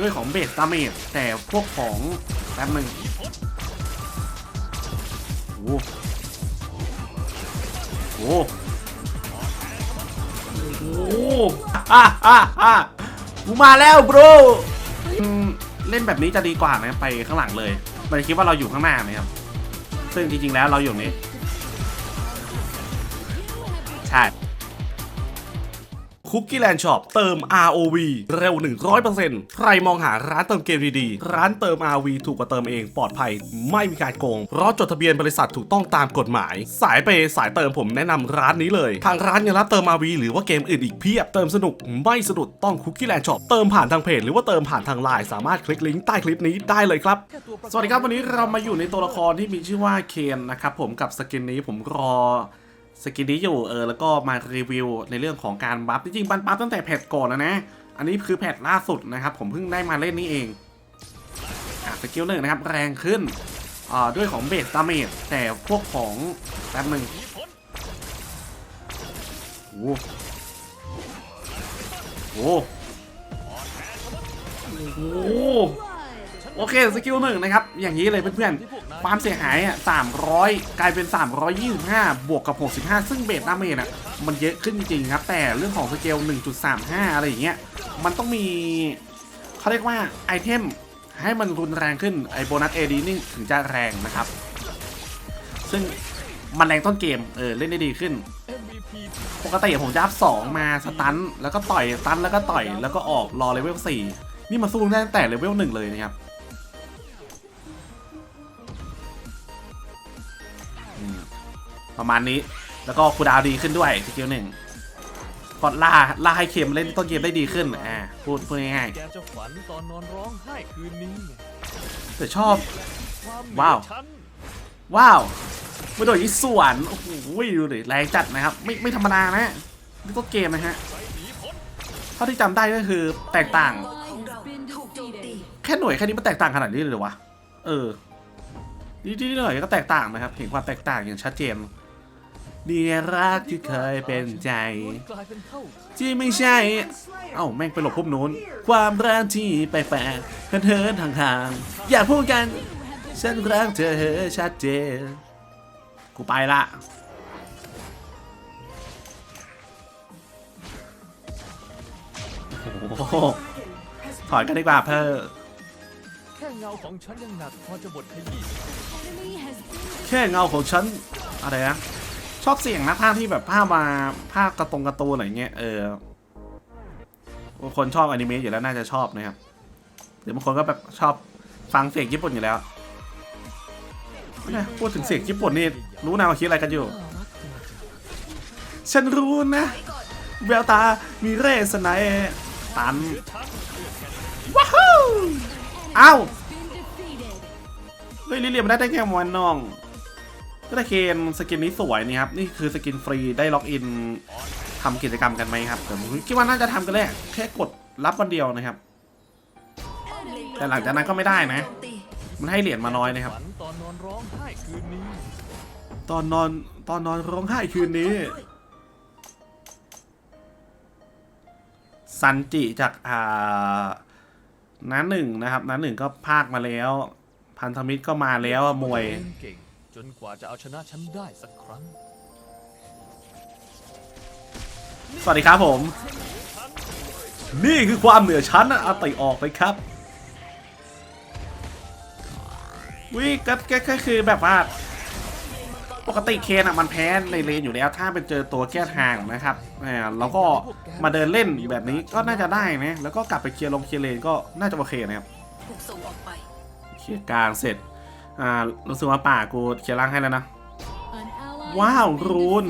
ด้วยของเบสดาเมจแต่พวกของแป๊บหนึ่งโอ้โหโอ้โหโอ้โหอะอะอะกูมาแล้วบรอืมเล่นแบบนี้จะดีกว่านะไปข้างหลังเลย มันจะคิดว่าเราอยู่ข้างหน้านะครับ ซึ่งจริงๆแล้วเราอยู่นี้ ใช่ คุกกี้แลนด์ช็อปเติม ROV เร็ว 100%ใครมองหาร้านเติมเกมดีๆ ร้านเติม ROV ถูกกว่าเติมเองปลอดภัย ไม่มีการโกง เพราะจดทะเบียนบริษัทถูกต้องตามกฎหมาย สายเปย์สายเติมผมแนะนำร้านนี้เลย ทางร้านยังรับเติม ROV หรือว่าเกมอื่นอีกเพียบ เติมสนุกไม่สะดุดต้องคุกกี้แลนด์ช็อปเติมผ่านทางเพจหรือว่าเติมผ่านทางไลน์สามารถคลิกลิงก์ใต้คลิปนี้ได้เลยครับ สวัสดีครับวันนี้เรามาอยู่ในตัวละครที่มีชื่อว่าเคนนะครับผมกับสกินนี้ผมรอ สกินนี้อยู่เออแล้วก็มารีวิวในเรื่องของการบัฟจริงๆบัฟบัฟตั้งแต่แพทก่อนนะนะ อันนี้คือแพทล่าสุดนะครับ ผมเพิ่งได้มาเล่นนี่เองอะสกิลหนึ่งนะครับแรงขึ้นอ่าด้วยของเบสดาเมจแต่พวกของแป๊บหนึ่งโอ้โหโอ้โหโอเคสกิลหนึ่งนะครับ อย่างนี้เลยเพื่อนๆ ความเสียหายอะ300 กลายเป็น 325 บวกกับ 65 ซึ่งเบสดาเมจอะมันเยอะขึ้นจริงครับ แต่เรื่องของสเกล 1.35 อะไรอย่างเงี้ย มันต้องมีเขาเรียกว่าไอเทมให้มันรุนแรงขึ้นไอโบนัสเอดีนี่ถึงจะแรงนะครับ ซึ่งมันแรงต้นเกม เออ เล่นได้ดีขึ้น ปกติผมจะอัพ2มาสตัน แล้วก็ต่อยสตันแล้วก็ต่อยแล้วก็ออกรอเลเวล4นี่มาสู้ได้ตั้งแต่เลเวล1เลยนะครับ ประมาณนี้ แล้วก็คูลดาวน์ดีขึ้นด้วยสกิลหนึ่งพอล่าล่าให้เค็มเล่นต้นเกมได้ดีขึ้นอ่าพูดพูดง่ายแกจะฝันตอนนอนร้องไห้คืนนี้ๆแต่ชอบความเหนือว้าวชั้นว้าวไม่โดนยี่สวนโอ้โหดูดิแรงจัดนะครับ ไม่ไม่ธรรมดานะนี่ต้นเกมนะฮะเท่าที่จำได้ก็คือแตกต่าง แค่หน่วยแค่นี้มันแตกต่างขนาดนี้เลยเหรอวะเออนี่ที่หน่อยก็แตกต่างนะครับ เห็นความแตกต่างอย่างชัดเจน นี่รักที่เคยเป็นใจกลายเป็นเท่าที่ไม่ใช่ เอ้าแม่งไปหลบพุ่มนู้น ความรักที่ไปแปลกเหินๆห่างๆอยากพูดกัน ฉันรักเธอชัดเจน กูไปละโอ้โหถอยกันดีกว่าเพื่อแค่เงาของฉันยังหนักพอจะบดขยี้แค่เงาของฉันอะไรนะ ชอบเสียงนะภาพที่แบบภาพมาภาพกระตรงกร์ตูนอะไรเงี้ยเออบางคนชอบอนิเมะอยู่แล้วน่าจะชอบนะครับหรือบางคนก็แบบชอบฟังเสียงญี่ปุ่นอยู่แล้วพูดถึงเสียงญี่ปุ่นนี่รู้นะว่าคิดอะไรกันอยู่ ฉันรู้นะแววตามีเรสไนยตันว้าวอ้าวเฮ้ยลิเลียมได้ได้แค่วันน้อง ก็ได้เคนสกินนี้สวยนี่ครับนี่คือสกินฟรีได้ล็อกอินทำกิจกรรมกันไหมครับผมคิดว่าน่าจะทำกันแหละแค่กดรับวันเดียวนะครับ แต่หลังจากนั้นก็ไม่ได้นะ มันให้เหรียญมาน้อยนะครับ ตอนนอนร้องไห้คืนนี้ ตอนนอนตอนนอนร้องไห้คืนนี้ซันจิจากอ่าน้าหนึ่งนะครับน้าหนึ่งก็พากมาแล้ว พันธมิตรก็มาแล้วมวยเก่ง จนกว่าจะเอาชนะฉันได้สักครั้ง สวัสดีครับผม นี่คือความเหนือชั้นนะเอาต่ออกไปครับวิก็ก็ก็คือแบบว่า ปกติเคนอะมันแพ้ในเลนอยู่แล้ว ถ้าเป็นเจอตัวแก้ทางนะครับอ่าเราก็มาเดินเล่นแบบนี้ก็น่าจะได้นะแล้วก็กลับไปเคลียร์ลงเคลียร์เลนก็น่าจะโอเคนะครับถูกส่งออกไป เคลียร์กลางเสร็จ อ่า รู้สึกว่าป่ากูเคลียร์ล่างให้แล้วนะ ว้าว รูน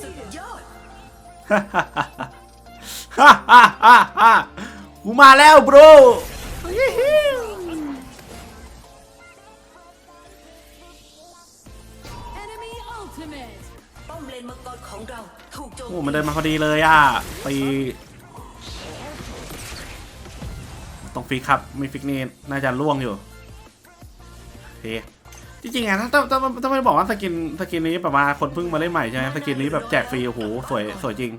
สุดยอดฮ่าฮ่าฮ่าฮ่าฮ่าฮ่ากูมาแล้วบรป้อมเลนมังกรของเราถูกโจมโอ้มันเดินมาพอดีเลยอะตีต้องฟิกครับ ไม่ฟิกนี่ น่าจะล่วงอยู่โอ เคจริงๆอะถ้าถ้าถ้าถ้าไม่บอกว่าสกินสกินนี้แบบว่าคนเพิ่งมาเล่นใหม่ใช่ไหมสกินนี้แบบแจกฟรีโอ้โหสวยสวยจริง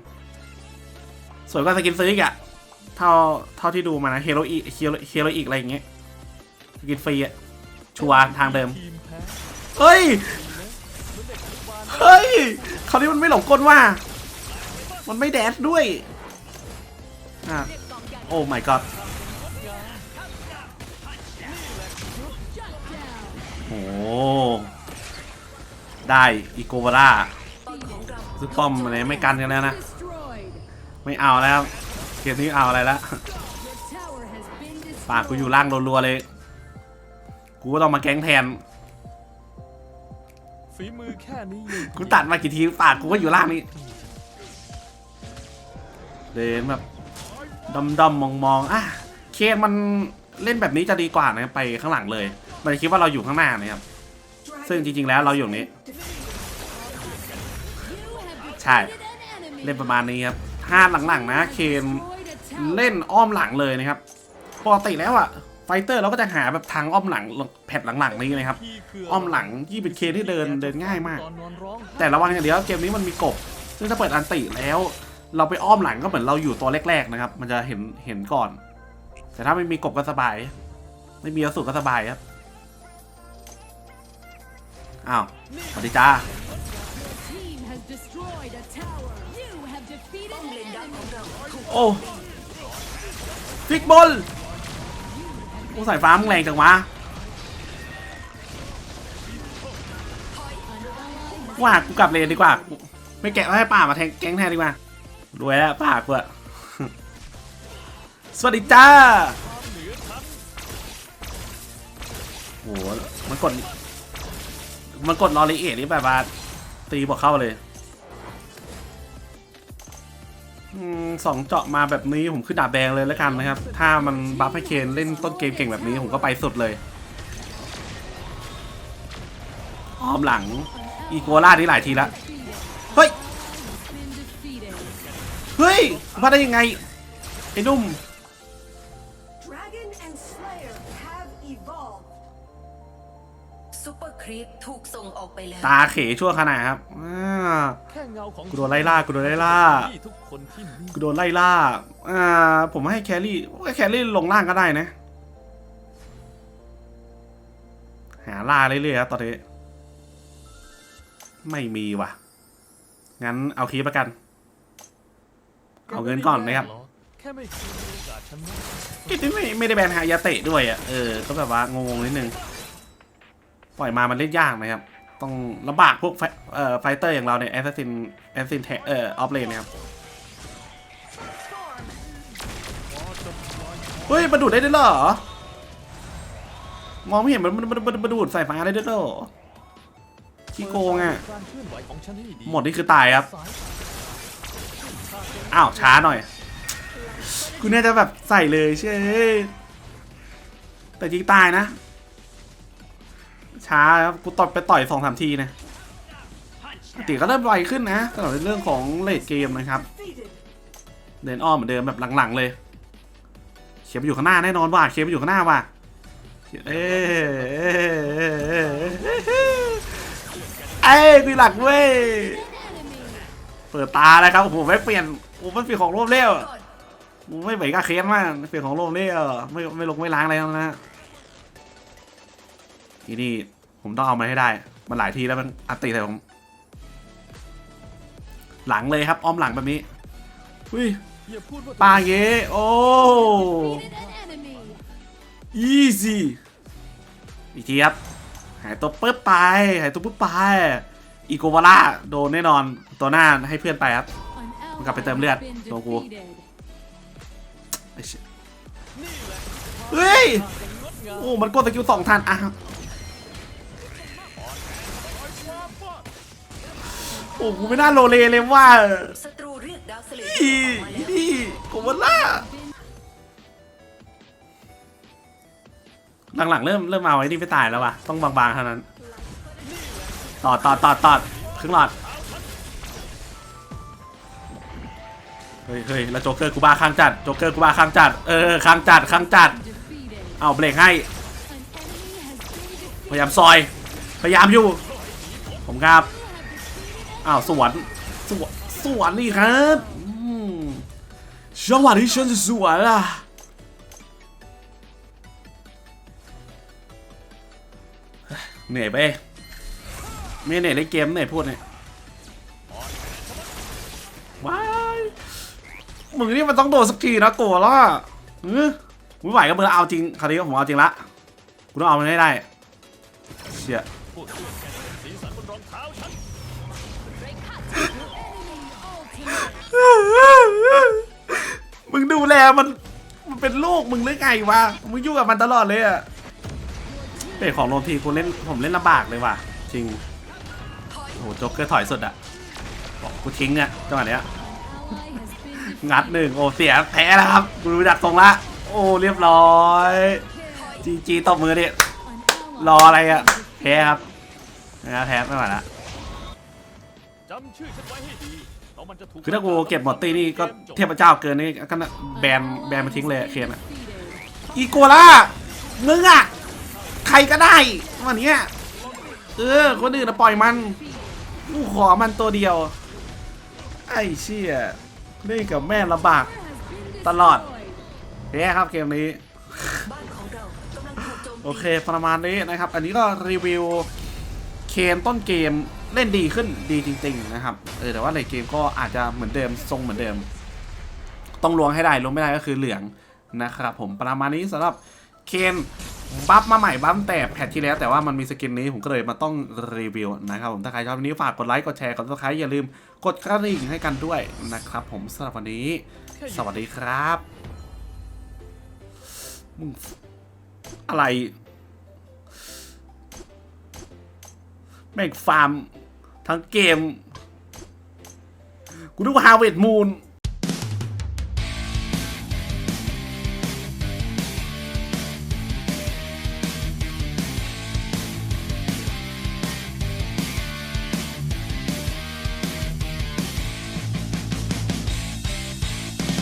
สวยกว่าสกินซื้ออีกอะเท่าเท่าที่ดูมานะเฮโรอีเฮโรเฮโรอีกอะไรอย่างเงี้ยกินฟรีอะชัวร์ทางเดิมเฮ้ยเฮ้ยคราวนี้มันไม่หลงกลว่า มันไม่แดดด้วยอะโอ้ my god ได้อีโกวาร่าตอนของเราซื้อป้อมอะไรไม่กันกันแล้วนะ ไม่เอาแล้วเกมนี้เอาอะไรแล้วปากกูอยู่ล่างรัวๆเลย กูก็ต้องมาแก๊งแทนฝีมือแค่นี้ยังกูตัดมากี่ทีปากกูก็อยู่ล่างนี้เดินแบบดอมดอมมองมองๆอะเคนมันเล่นแบบนี้จะดีกว่านะไปข้างหลังเลย มันจะคิดว่าเราอยู่ข้างหน้านะครับ ซึ่งจริง ๆ แล้วเราอยู่ตรงนี้ ใช่ เล่นประมาณนี้ครับถ้าหลังๆนะเคนเล่นอ้อมหลังเลยนะครับปกติแล้วอะไฟเตอร์เราก็จะหาแบบทางอ้อมหลังแพทหลังๆนี้นะครับ อ้อมหลังยี่เป็นเคนที่เดินเดินง่ายมาก แต่ระวังอย่างเดียวเกมนี้มันมีกบ ซึ่งถ้าเปิดอันติแล้ว เราไปอ้อมหลังก็เหมือนเราอยู่ตัวแรกๆนะครับ มันจะเห็นเห็นก่อน แต่ถ้าไม่มีกบก็สบาย ไม่มีอสูรก็สบายครับ อ้าวสวัสดีจ้าโอ้ฟิกบอลโอ้สายฟ้ามึงแรงจังวะว่ากูกลับเลนดีกว่า ไม่แกะแล้วให้ป่ามาแทงแก๊งแทนดีกว่ารวยแล้วป่ากูอะสวัสดีจ้าโหมันกด มันกดลอรีเอทนี่แบบว่าตีบอกเข้าเลยอสองเจาะมาแบบนี้ผมขึ้นดาบแดงเลยแล้วกันนะครับ ถ้ามันบัฟให้เคนเล่นต้นเกมเก่งแบบนี้ผมก็ไปสุดเลยอ้อมหลังอีโกล่านี่หลายทีละเฮ้ย เฮ้ยพลาดได้ยังไง ไอ้นุ่ม ซูเปอร์ครีปถูกส่งออกไปแล้ว ตาเขชั่วขนาดครับอ่าแค่เงาของกูโดนไล่ล่ากูโดนไล่ล่าพี่ทุกคนที่นี่กูโดนไล่ล่าอ่าผมให้แครี่ให้แครี่ลงล่างก็ได้นะ หาล่าเรื่อยๆครับตอนนี้ ไม่มีว่ะ งั้นเอาคีย์ประกัน เอาเงินก่อนนะครับแค่ไม่เคยมีโอกาสชนะกิจไม่ไม่ได้แบนฮายาเตะด้วยอะ เออ ก็แบบว่างงๆนิดนึง ปล่อยมามันเล่นยากนะครับ ต้องลำบากพวกไฟเอ่อไฟเตอร์อย่างเราเนี่ยแอสซินแอสซินแทเอ่อออฟเลนนะครับเฮ้ยมันดูดได้ด้วยเหรอ มองไม่เห็นมันมันมันมันดูดสายฟ้าได้ด้วยเหรอขี้โกงอะการเคลื่อนไหวของหมดนี่คือตายครับ อ้าว ช้าหน่อย กูน่าจะแบบใส่เลยเช่แต่จริงตายนะ ช้าครับกูตอดไปต่อยสองสามทีนะปกติก็เริ่มไวขึ้นนะสำหรับในเรื่องของเลดเกมนะครับ Defeated. เดินอ้อมเหมือนเดิมแบบหลังๆเลย เขียนไปอยู่ข้างหน้าแน่นอนว่ะเขียนไปอยู่ข้างหน้าว่ะเอ้ไอ้ยกูหลักเว้ยเปิดตาแล้วครับโอ้โหไม่เปลี่ยนโอ้มันเปลี่ยนของร่วมเร็วก่อนกูไม่ไหวกับเคสมากเปลี่ยนของร่วมเร็วไม่ไม่ลงไม่ล้างอะไรแล้วนะทีนี่ ผมต้องเอามาให้ได้ มันหลายทีแล้วมันอัดติใส่ผม หลังเลยครับ อ้อมหลังแบบนี้อุ้ยปาเยโอ้ easy อีกทีครับ หายตัวปึ๊บไป หายตัวปึ๊บไป อีโกวาร่าโดนแน่นอนตัวหน้าให้เพื่อนไปครับ มันกลับไปเติมเลือดตัวกูเชี่ยเฮ้ย โอ้ มันกดสกิลสองทันอะ โอ้กูไม่น่าโลเลเลยว่าศัตรูเรียกดาวเสเลอีอกมาแล้วนี่โกวาร่าหลังๆเริ่มเริ่มเอาไอ้นี่ไปตายแล้วว่ะ ต้องบางๆเท่านั้นต่อต่อต่อต่อครึ่งหลอด เฮ้ยเฮ้ยแล้วโจ๊กเกอร์กูบ้าข้างจัด โจ๊กเกอร์กูบ้าข้างจัด เออข้างจัดข้างจัดเอาเบรกให้พยายามซอย พยายามอยู่ ผมครับ อ้าวสวนสวนสวนนี่ครับอืมจังหวะนี้ฉันจะสวยล่ะเหนื่อยไปไม่เหนื่อยเล่นเกมเหนื่อยพูดเนี่ยว้ายมึงนี่มันต้องโดนสักทีนะโกรธละเออไม่ไหวก็เบอร์เอาจริงคราวนี้ผมเอาจริงละกูต้องเอามันให้ได้เชี่ย มึงดูแลมันมันเป็นลูกมึงหรือไงวะ มึงยุ่งกับมันตลอดเลยอะเป็นของโรนทีกูเล่นผมเล่นลำบากเลยว่ะ จริง โอ้โหโจ๊กเกอร์ถอยสุดอะบอกกูทิ้งอะจังหวะเนี้ย งัดหนึ่งโอ้เสียแพ้แล้วครับ กูรู้จักทรงละ โอ้เรียบร้อย จีจีตบมือดิรออะไรอะแพ้ครับนะแพ้ไม่ไหวละ คือถ้ากูเก็บหมดตีนี่ก็เทพเจ้าเกินนี่ก็น่ะแบนแบนมาทิ้งเลยอะเคนอะอีโกล่ามึงอะใครก็ได้วันเนี้ยเออคนอื่นนะปล่อยมันกูขอมันตัวเดียว ไอ้เชี่ยเล่นกับแม่ลำบากตลอดแพ้ครับเกมนี้บ้านของเรากำลังถูกโจมโอตีเคประมาณนี้นะครับ อันนี้ก็รีวิวเคนต้นเกม เล่นดีขึ้นดีจริง ๆ นะครับ เออแต่ว่าในเกมก็อาจจะเหมือนเดิมทรงเหมือนเดิม ต้องลวงให้ได้ลวงไม่ได้ก็คือเหลืองนะครับผมประมาณนี้สำหรับเคนบัฟมาใหม่บัฟแต่แพทที่แล้วแต่ว่ามันมีสกินนี้ผมก็เลยมาต้องรีวิวนะครับผมถ้าใครชอบวันนี้ฝากกดไลค์กดแชร์กดซับสไครต์อย่าลืมกดกระดิ่งให้กันด้วยนะครับผมสำหรับวันนี้ สวัสดีครับมึงอะไร แม่งฟาร์ม ทั้งเกม กูนึกว่าฮาเวิร์ดมูน